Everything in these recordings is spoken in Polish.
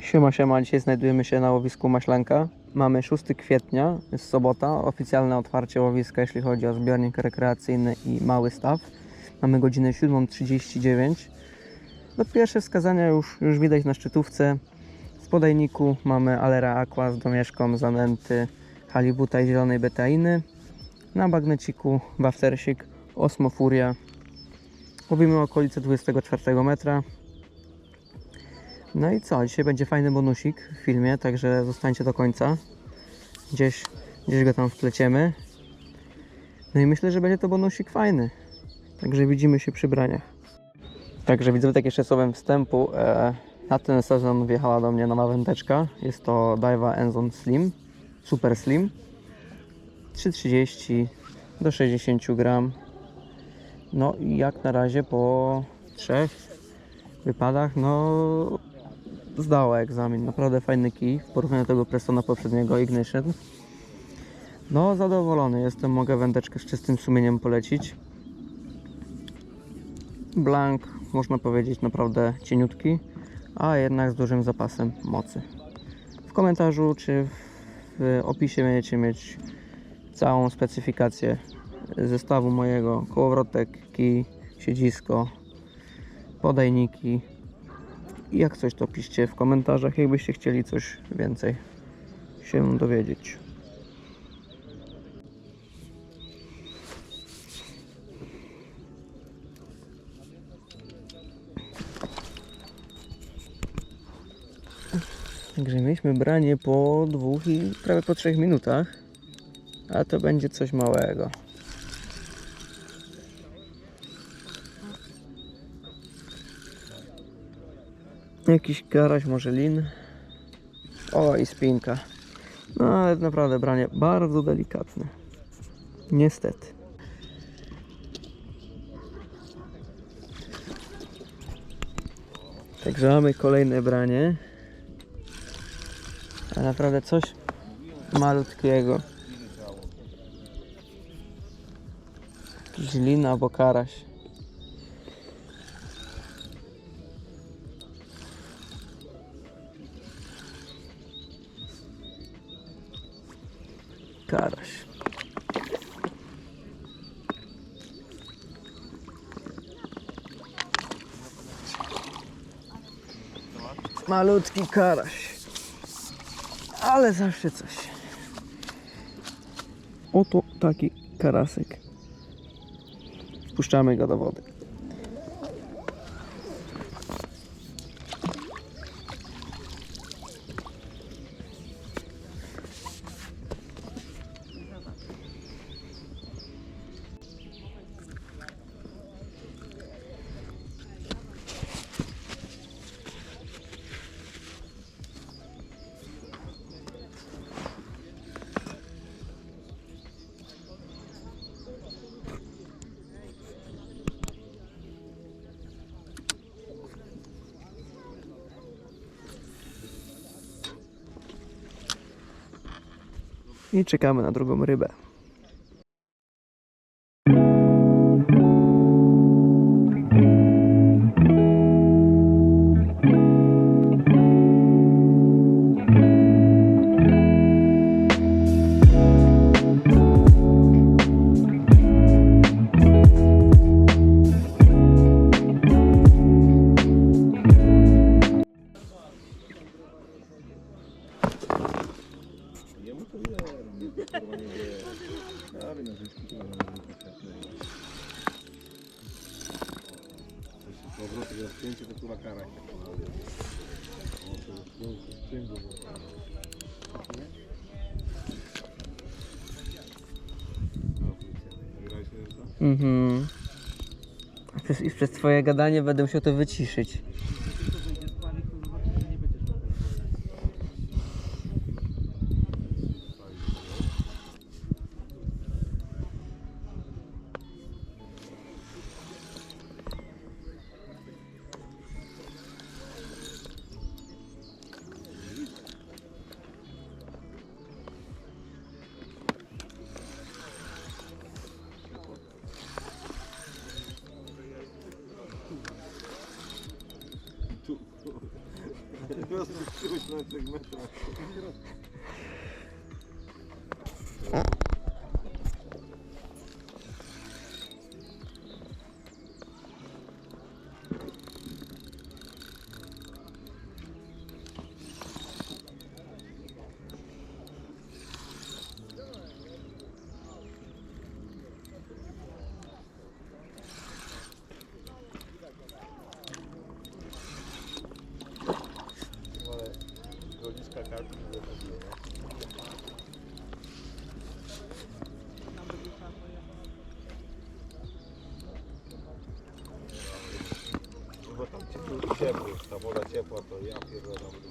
Siema, siema. Dzisiaj znajdujemy się na łowisku Maślanka. Mamy 6 kwietnia, jest sobota, oficjalne otwarcie łowiska, jeśli chodzi o zbiornik rekreacyjny i mały staw. Mamy godzinę 7.39. No pierwsze wskazania już, już widać na szczytówce. W podajniku mamy Alera Aqua z domieszką zanęty halibuta i zielonej betainy. Na bagneciku Baftersik Osmo Furia. Łowimy okolice 24 metra. No i co? Dzisiaj będzie fajny bonusik w filmie, także zostańcie do końca. Gdzieś, gdzieś go tam wpleciemy. No i myślę, że będzie to bonusik fajny. Także widzimy się przy braniach. Także widzę tak jeszcze słowem wstępu. E, na ten sezon wjechała do mnie nowa wędeczka. Jest to Daiwa Enzon Slim. Super Slim. 3,30 do 60 gram. No i jak na razie po trzech wypadach, no zdała egzamin. Naprawdę fajny kij w porównaniu do tego Prestona poprzedniego Ignition. No zadowolony jestem, mogę wędeczkę z czystym sumieniem polecić. Blank, można powiedzieć, naprawdę cieniutki, a jednak z dużym zapasem mocy. W komentarzu czy w opisie będziecie mieć całą specyfikację zestawu mojego, kołowrotek, kij, siedzisko, podajniki, jak coś to piszcie w komentarzach, jakbyście chcieli coś więcej się dowiedzieć. Także mieliśmy branie po dwóch i prawie po trzech minutach, a to będzie coś małego. Jakiś karaś, może lin. O, i spinka. No, ale naprawdę branie bardzo delikatne. Niestety. Także mamy kolejne branie. A naprawdę coś malutkiego. Jakiś lin albo karaś. Karaś. Malutki karaś. Ale zawsze coś. Oto taki karasek. Wpuszczamy go do wody. I czekamy na drugą rybę. Mhm. Przez, przez twoje gadanie będę musiał to wyciszyć. Prostu przyjść na ta woda ciepła,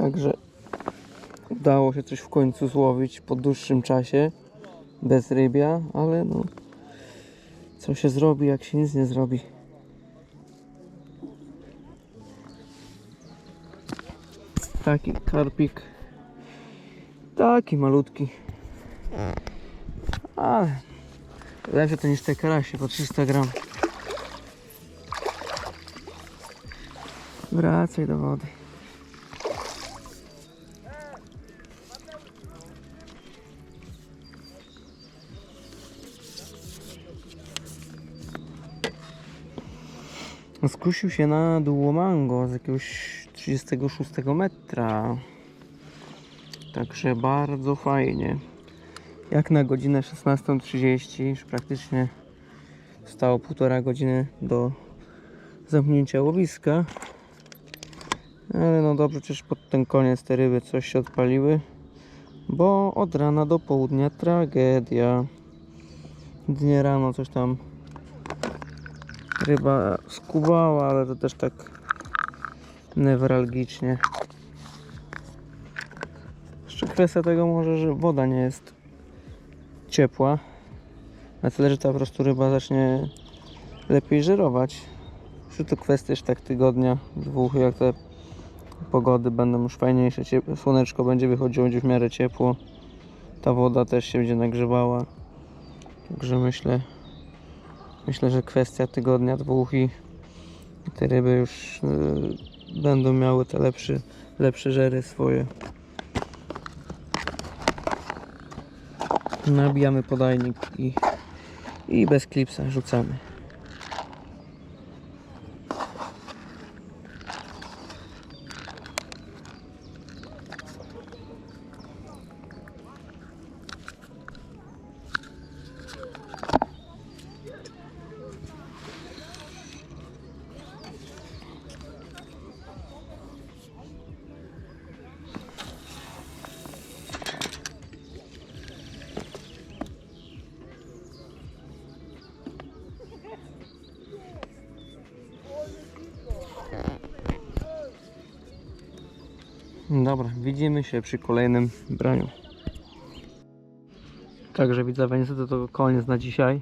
Także udało się coś w końcu złowić po dłuższym czasie. Bez rybia, ale no. Co się zrobi, jak się nic nie zrobi? Taki karpik. Taki malutki. Ale lepsze to niż te karasie po 300 gram. Wracaj do wody. Skusił się na duomango z jakiegoś 36 metra. Także bardzo fajnie. Jak na godzinę 16.30, już praktycznie stało półtora godziny do zamknięcia łowiska. Ale no dobrze, przecież pod ten koniec te ryby coś się odpaliły. Bo od rana do południa tragedia. Dnie rano coś tam ryba skubała, ale to też tak newralgicznie. Jeszcze kwestia tego może, że woda nie jest ciepła. Na tyle, że ta po prostu ryba zacznie lepiej żerować. Czy to kwestia już tak tygodnia, dwóch, jak te pogody będą już fajniejsze, słoneczko będzie wychodziło, będzie w miarę ciepło. Ta woda też się będzie nagrzewała. Także myślę, Myślę, że kwestia tygodnia, dwóch i te ryby już y, będą miały te lepsze, lepsze żery swoje. Nabijamy podajnik i, i bez klipsa rzucamy. Dobra, widzimy się przy kolejnym braniu. Także widzowie, niestety to koniec na dzisiaj.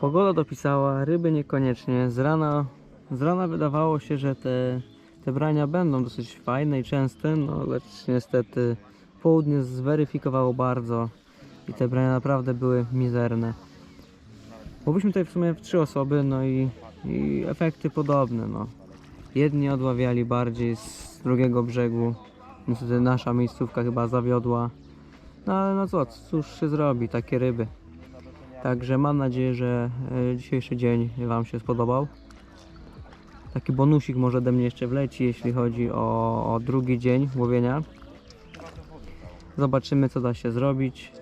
Pogoda dopisała, ryby niekoniecznie. Z rana, z rana wydawało się, że te, te brania będą dosyć fajne i częste, no lecz niestety południe zweryfikowało bardzo i te brania naprawdę były mizerne. Byliśmy tutaj w sumie w trzy osoby, no i, i efekty podobne, no. Jedni odławiali bardziej z drugiego brzegu. Niestety nasza miejscówka chyba zawiodła. No ale no co, cóż się zrobi, takie ryby. Także mam nadzieję, że e, dzisiejszy dzień Wam się spodobał. Taki bonusik może ode mnie jeszcze wleci, jeśli chodzi o, o drugi dzień łowienia. Zobaczymy co da się zrobić.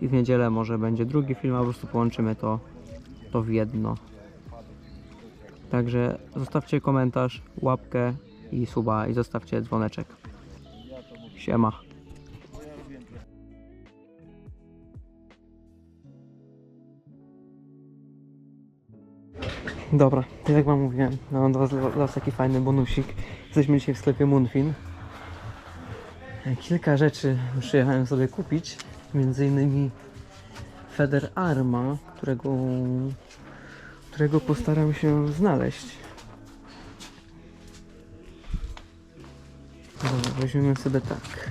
I w niedzielę może będzie drugi film, a po prostu połączymy to, to w jedno. Także zostawcie komentarz, łapkę i suba i zostawcie dzwoneczek. Siema. Dobra, jak wam mówiłem, mam dla was, dla was taki fajny bonusik. Jesteśmy dzisiaj w sklepie Moonfin. Kilka rzeczy przyjechałem sobie kupić, między innymi Feder Arma, którego, którego postaram się znaleźć. Dobra, weźmiemy sobie tak.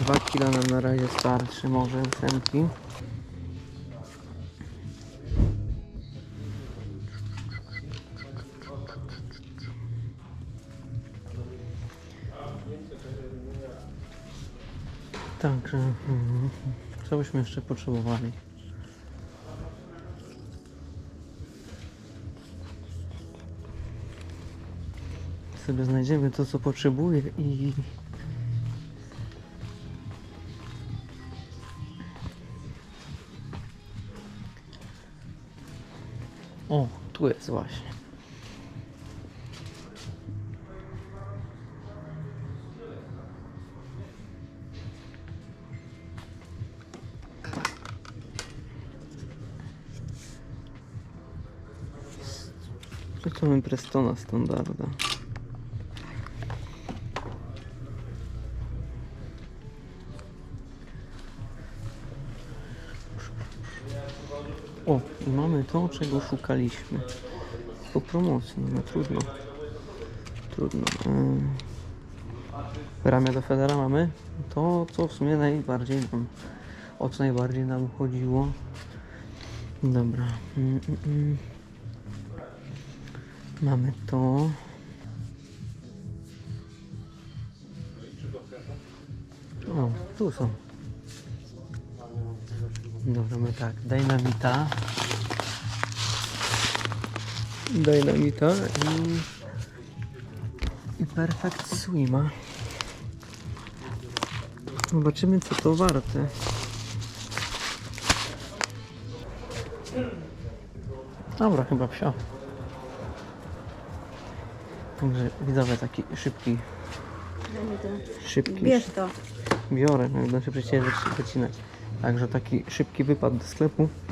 2 kg nam na razie starczy, może ósemki. Także, mhm. co byśmy jeszcze potrzebowali? Sobie znajdziemy to, co potrzebuję i... O, tu jest właśnie. Mamy Prestona standarda. O, i mamy to, czego szukaliśmy. Po promocji, no, no trudno. Trudno. Ramię do Federa mamy. To, co w sumie najbardziej nam, o co najbardziej nam chodziło. Dobra. Mm, mm, mm. Mamy to. O, tu są. Dobra, my tak. Dynamita. Dynamita i... I Perfect Swima. Zobaczymy co to warte. Dobra, chyba psia. Także widzowie taki szybki, szybki, Bierz to. biorę, no będę się przecież wycinać. Także taki szybki wypad do sklepu.